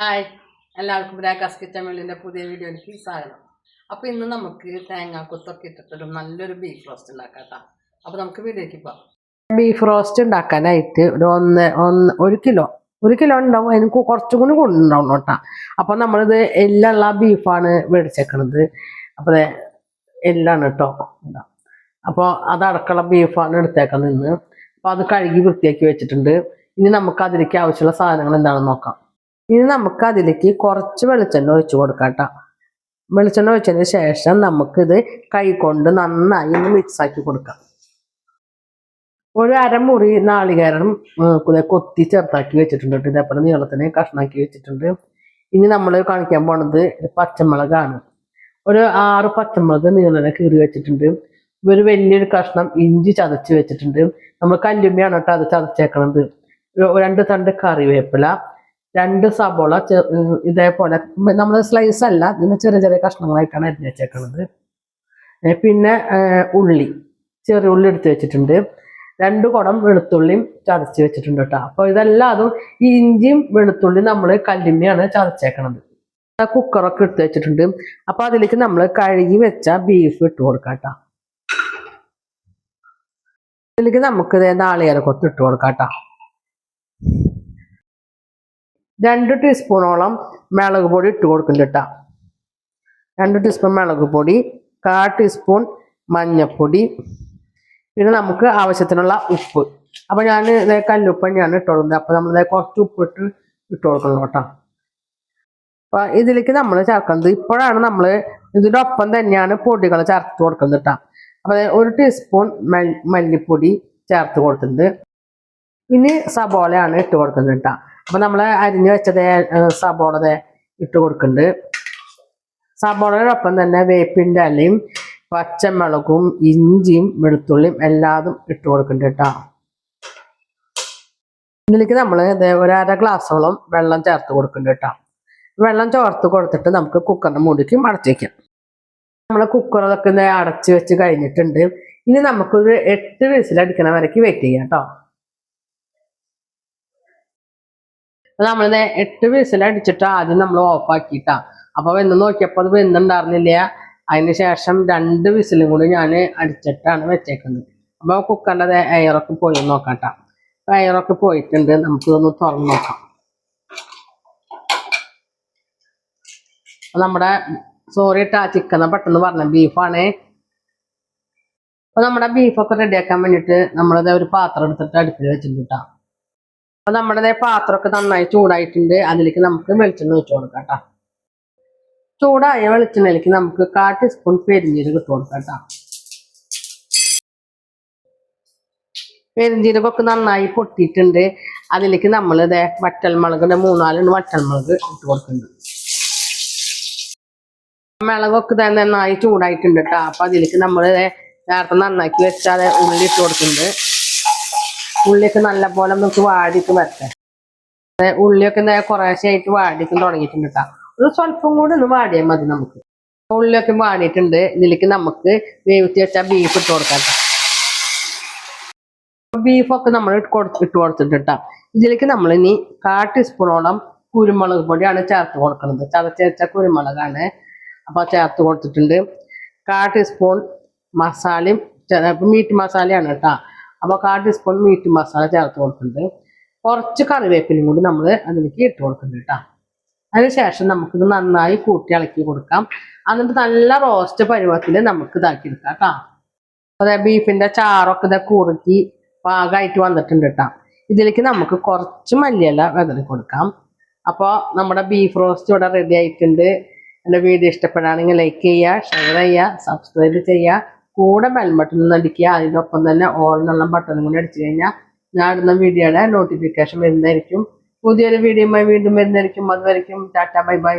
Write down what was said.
Hi. എല്ലാവർക്കും ബ്രാക്കാസ് kitchen വെള്ളിന്റെ പുതിയ വീഡിയോയിലേക്ക് സ്വാഗതം. അപ്പോൾ ഇന്ന് നമുക്ക് തേങ്ങാക്കുത്തൊക്കെ ഇട്ടിട്ടൊരു നല്ലൊരു ബീഫ് റോസ്റ്റ് ഉണ്ടാക്കാം കേട്ടോ അപ്പോൾ നമുക്ക് വീഡിയോയ്ക്ക് പോകാം ബീഫ് റോസ്റ്റ് ഉണ്ടാക്കാനായിട്ട് ഒരു ഒന്ന് ഒന്ന് ഒരു കിലോ ഒരു കിലോ ഉണ്ടാവും. അതിന് കുറച്ചും കൂടി കൊണ്ടുണ്ടാവും കേട്ടോ. അപ്പോൾ നമ്മളിത് എല്ലുള്ള ബീഫാണ് മേടിച്ചേക്കണത് അപ്പോൾ എല്ലാം കേട്ടോ. അപ്പോൾ അത് അടക്കള ബീഫാണ് എടുത്തേക്കുന്നത് ഇന്ന്. അപ്പോൾ അത് കഴുകി വൃത്തിയാക്കി വെച്ചിട്ടുണ്ട്. ഇനി നമുക്ക് അതിലേക്ക് ആവശ്യമുള്ള സാധനങ്ങൾ എന്താണെന്ന് നോക്കാം. ഇനി നമുക്ക് അതിലേക്ക് കുറച്ച് വെളിച്ചെണ്ണ ഒഴിച്ച് കൊടുക്കാം വെളിച്ചെണ്ണ ഒഴിച്ചതിന് ശേഷം നമുക്കിത് കൈകൊണ്ട് നന്നായി ഒന്ന് മിക്സ് ആക്കി കൊടുക്കാം. ഒരു അരമുറി നാളികേരം കൊത്തി ചെറുതാക്കി വെച്ചിട്ടുണ്ട് കേട്ടോ. ഇതേപോലെ നീളത്തിന് കഷ്ണാക്കി വെച്ചിട്ടുണ്ട്. ഇനി നമ്മൾ കാണിക്കാൻ പോണത് പച്ചമുളകാണ്. ഒരു ആറ് പച്ചമുളക് നീളനെ കീറി വെച്ചിട്ടുണ്ട്. ഒരു വലിയൊരു കഷ്ണം ഇഞ്ചി ചതച്ച് വെച്ചിട്ടുണ്ട്. നമ്മൾ കല്ലുമ്മിയാണ് കേട്ടോ അത് ചതച്ചേക്കണത്? രണ്ട് തണ്ട് കറിവേപ്പില രണ്ട് സബോള ഇതേപോലെ നമ്മൾ സ്ലൈസ് അല്ല ഇതിന് ചെറിയ ചെറിയ കഷ്ണങ്ങളായിട്ടാണ് അരിഞ്ഞ് വെച്ചേക്കുന്നത് പിന്നെ ഉള്ളി ചെറിയ ഉള്ളി എടുത്ത് വെച്ചിട്ടുണ്ട്. രണ്ട് കുടം വെളുത്തുള്ളിയും ചതച്ച് വെച്ചിട്ടുണ്ട് കേട്ടോ. അപ്പോൾ ഇതെല്ലാം ഈ ഇഞ്ചിയും വെളുത്തുള്ളിയും നമ്മൾ കല്ലിമ്മയാണ് ചതച്ചേക്കണത്. കുക്കറൊക്കെ എടുത്ത് വെച്ചിട്ടുണ്ട്. അപ്പൊ അതിലേക്ക് നമ്മൾ കഴുകി വെച്ച ബീഫ് ഇട്ട് കൊടുക്കാം കേട്ടോ. ഇതിലേക്ക് നമുക്ക് ദേ നാളികേര കൊത്ത് ഇട്ട് കൊടുക്കാം കേട്ടോ. രണ്ട് ടീസ്പൂണോളം മുളക് പൊടി ഇട്ട് കൊടുക്കുന്നുണ്ട് കേട്ടോ രണ്ട് ടീസ്പൂൺ മുളക് പൊടി കാ ടീസ്പൂൺ മഞ്ഞപ്പൊടി. പിന്നെ നമുക്ക് ആവശ്യത്തിനുള്ള ഉപ്പ്. അപ്പൊ ഞാൻ കല്ലുപ്പ് ഞാൻ ഇട്ട് കൊടുക്കുന്നത് അപ്പൊ നമ്മൾ കുറച്ച് ഉപ്പ് ഇട്ട് കൊടുക്കണം കേട്ടോ. അപ്പൊ ഇതിലേക്ക് നമ്മൾ ചേർക്കുന്നത് ഇപ്പോഴാണ് നമ്മൾ ഇതിന്റെ ഒപ്പം തന്നെയാണ് പൊടികൾ ചേർത്ത് കൊടുക്കുന്നത് കേട്ടോ അപ്പൊ ഒരു ടീസ്പൂൺ മല്ലിപ്പൊടി ചേർത്ത് കൊടുത്തിട്ടുണ്ട് പിന്നെ സബോളയാണ് ഇട്ട് കൊടുക്കുന്നത് കേട്ടോ അപ്പൊ നമ്മൾ അരിഞ്ഞു വെച്ചത് സബോളതെ ഇട്ട് കൊടുക്കുന്നുണ്ട് സബോളയോടൊപ്പം തന്നെ വേപ്പിന്റെ അലയും പച്ചമുളകും ഇഞ്ചിയും വെളുത്തുള്ളിയും എല്ലാതും ഇട്ട് കൊടുക്കുന്നുണ്ട് കേട്ടോ. ഇതിലേക്ക് നമ്മൾ ഒരു അര ഗ്ലാസ്സോളം വെള്ളം ചേർത്ത് കൊടുക്കുന്നുണ്ട് കേട്ടോ. വെള്ളം ചേർത്ത് കൊടുത്തിട്ട് നമുക്ക് കുക്കറിന്റെ മൂടിക്ക് അടച്ചു വയ്ക്കാം നമ്മൾ കുക്കർ അതൊക്കെ അടച്ചു വെച്ച് കഴിഞ്ഞിട്ടുണ്ട്. ഇനി നമുക്കൊരു എട്ട് വിസിലടിക്കണ വരയ്ക്ക് വെയിറ്റ് ചെയ്യാം കേട്ടോ. നമ്മൾ എട്ട് വിസിൽ അടിച്ചിട്ട് ആദ്യം നമ്മൾ ഓഫ് ആക്കിയിട്ടാ. അപ്പൊ വെന്ന് നോക്കിയപ്പോൾ അത് വെന്നുണ്ടായിരുന്നില്ല അതിന് ശേഷം രണ്ട് വിസിലും കൂടി ഞാൻ അടിച്ചിട്ടാണ് വെച്ചേക്കുന്നത്. അപ്പൊ കുക്കറിന്റെ എയറൊക്കെ പോയി നോക്കാം കേട്ടോ എയറൊക്കെ പോയിട്ടുണ്ട്. നമുക്ക് ഒന്ന് തുറന്ന് നോക്കാം. നമ്മുടെ സോറി ഇട്ടാ ചിക്കൻ പെട്ടെന്ന് പറഞ്ഞ ബീഫാണ് അപ്പൊ നമ്മുടെ ബീഫൊക്കെ റെഡിയാക്കാൻ വേണ്ടിയിട്ട് നമ്മളത് ഒരു പാത്രം എടുത്തിട്ട് അടുപ്പിൽ വെച്ചിട്ടുണ്ട് കേട്ടോ അപ്പൊ നമ്മുടെ പാത്രമൊക്കെ നന്നായി ചൂടായിട്ടുണ്ട്. അതിലേക്ക് നമുക്ക് വെളിച്ചെണ്ണ ഒഴിച്ചു കൊടുക്കാം കേട്ടോ. ചൂടായ വെളിച്ചെണ്ണയിലേക്ക് നമുക്ക് കാ ടീസ്പൂൺ പെരിഞ്ചീരകം ഇട്ട് കൊടുക്കാം കേട്ടോ. പെരിഞ്ചീരകമൊക്കെ നന്നായി പൊട്ടിയിട്ടുണ്ട്. അതിലേക്ക് നമ്മൾ ഇതേ വറ്റൽമുളകിന്റെ മൂന്നാലുണ്ട് വറ്റൽമുളക് ഇട്ട് കൊടുക്കുന്നുണ്ട്. മുളകൊക്കെ തന്നെ നന്നായി ചൂടായിട്ടുണ്ട് കേട്ടോ. അപ്പൊ അതിലേക്ക് നമ്മൾ നേരത്തെ നന്നാക്കി വെച്ചാൽ ഉള്ളി ഇട്ട് കൊടുക്കുന്നുണ്ട്. ഉള്ളിയൊക്കെ നല്ലപോലെ നമുക്ക് വാടിയിട്ട് വരട്ടെ. ഉള്ളിയൊക്കെ എന്താ കുറേശ്ശായിട്ട് വാടിക്കും തുടങ്ങിയിട്ടുണ്ട് കേട്ടോ ഒരു സ്വല്പം കൂടി ഒന്ന് വാടിയാൽ മതി നമുക്ക്. ഉള്ളിയൊക്കെ വാടിയിട്ടുണ്ട്. ഇതിലേക്ക് നമുക്ക് വേവിച്ച് വെച്ച ബീഫ് ഇട്ട് കൊടുക്കാം. ബീഫൊക്കെ നമ്മൾ കൊടുത്ത് ഇട്ട് കൊടുത്തിട്ട് ഇതിലേക്ക് നമ്മൾ ഇനി കാ ടീസ്പൂണോളം കുരുമുളക് പൊടിയാണ് ചേർത്ത് കൊടുക്കുന്നത്. ചതച്ച് വെച്ച കുരുമുളകാണ് അപ്പോൾ ചേർത്ത് കൊടുത്തിട്ടുണ്ട്. കാ ടീസ്പൂൺ മസാലയും മീറ്റ് മസാലയാണ് കേട്ടോ അപ്പോൾ കാ ടീസ്പൂൺ മീറ്റ് മസാല ചേർത്ത് കൊടുക്കുന്നുണ്ട് കുറച്ച് കറിവേപ്പിലും കൂടി നമ്മൾ അതിലേക്ക് ഇട്ട് കൊടുക്കുന്നുണ്ട് കേട്ടോ അതിനുശേഷം നമുക്കിത് നന്നായി കൂട്ടി ഇളക്കി കൊടുക്കാം. എന്നിട്ട് നല്ല റോസ്റ്റ് പരുവത്തിൽ നമുക്ക് ഇതാക്കി എടുക്കാം കേട്ടോ അതെ ബീഫിന്റെ ചാറൊക്കെ ഇതൊക്കെ കുറുക്കി പാകമായിട്ട് വന്നിട്ടുണ്ട് കേട്ടോ ഇതിലേക്ക് നമുക്ക് കുറച്ച് മല്ലിയില വിതറി കൊടുക്കാം. അപ്പോൾ നമ്മുടെ ബീഫ് റോസ്റ്റ് ഇവിടെ റെഡി ആയിട്ടുണ്ട്. എന്റെ വീഡിയോ ഇഷ്ടപ്പെടുകയാണെങ്കിൽ ലൈക്ക് ചെയ്യുക ഷെയർ ചെയ്യുക സബ്സ്ക്രൈബ് ചെയ്യുക. കൂടെ ബെൽ ബട്ടൺ ഒന്ന് അടിക്കുക. അതിനൊപ്പം തന്നെ ഓൾ എന്നുള്ള ബട്ടണും കൂടി അടിച്ചു കഴിഞ്ഞാൽ ഞാൻ ഇടുന്ന വീഡിയോയുടെ നോട്ടിഫിക്കേഷൻ വരുന്നതായിരിക്കും. പുതിയൊരു വീഡിയോയുമായി വീണ്ടും വരുന്നതായിരിക്കും. അതുവരെയും ടാറ്റ ബൈ ബൈ.